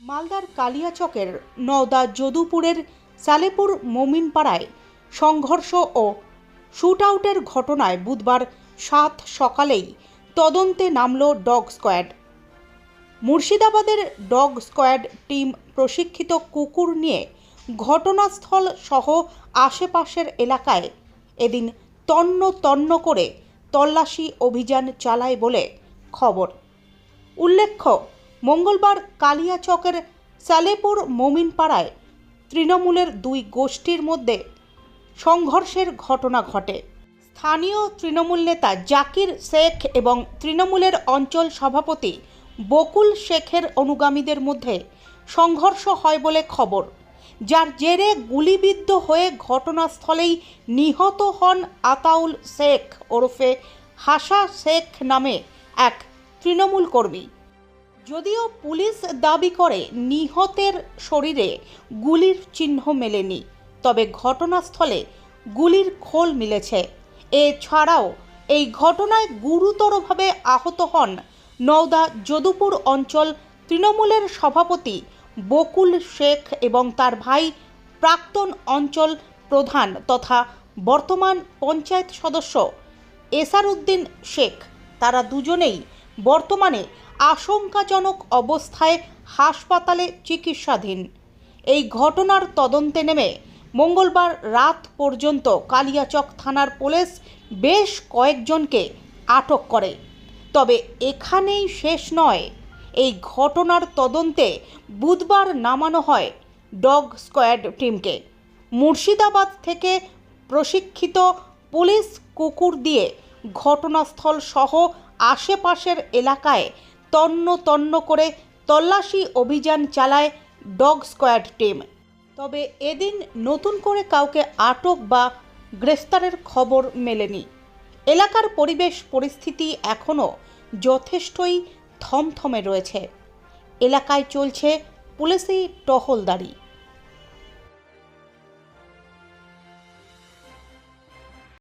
মালদার কালিয়াচকের নওদা যদুপুরের সালেপুর মোমিনপাড়ায় সংঘর্ষ ও শুটআউটের ঘটনায় বুধবার সাত সকালেই তদন্তে নামল ডগ স্কোয়াড। মুর্শিদাবাদের ডগ স্কোয়াড টিম প্রশিক্ষিত কুকুর নিয়ে ঘটনাস্থল সহ আশেপাশের এলাকায় এদিন তন্ন তন্ন করে তল্লাশি অভিযান চালায় বলে খবর। উল্লেখ্য মঙ্গলবার কালিয়াচকের সালেপুর মোমিনপাড়ায় তৃণমূলের দুই গোষ্ঠীর মধ্যে সংঘর্ষের ঘটনা ঘটে। স্থানীয় তৃণমূল নেতা জাকির শেখ এবং তৃণমূলের অঞ্চল সভাপতি বকুল শেখের অনুগামীদের মধ্যে সংঘর্ষ হয় বলে খবর। যার জেরে গুলিবিদ্ধ হয়ে ঘটনাস্থলেই নিহত হন আতাউল শেখ ওরফে হাসা শেখ নামে এক তৃণমূল কর্মী। যদিও পুলিশ দাবি করে, নিহতের শরীরে গুলির চিহ্ন মেলেনি। তবে ঘটনাস্থলে গুলির খোল মিলেছে। এছাড়াও, এই ঘটনায় গুরুতরভাবে আহত হন নওদা যদুপুর অঞ্চল তৃণমূলের সভাপতি বকুল শেখ এবং তার ভাই প্রাক্তন অঞ্চল প্রধান তথা বর্তমান পঞ্চায়েত সদস্য এসারউদ্দিন শেখ। তারা দুজনেই বর্তমানে আশঙ্কাজনক অবস্থায় হাসপাতালে চিকিৎসাধীন। এই ঘটনার তদন্তে নেমে মঙ্গলবার রাত পর্যন্ত কালিয়াচক থানার পুলিশ বেশ কয়েকজনকে আটক করে। তবে এখানেই শেষ নয়। এই ঘটনার তদন্তে বুধবার নামানো হয় ডগ স্কোয়াড টিমকে। মুর্শিদাবাদ থেকে প্রশিক্ষিত পুলিশ কুকুর দিয়ে ঘটনাস্থল সহ আশেপাশের এলাকায় তন্ন তন্ন করে তল্লাশি অভিযান চালায় ডগ স্কোয়াড টিম। তবে এদিন নতুন করে কাউকে আটক বা গ্রেফতারের খবর মেলেনি। এলাকার পরিবেশ পরিস্থিতি এখনও যথেষ্টই থমথমে রয়েছে। এলাকায় চলছে পুলিশি টহলদারি।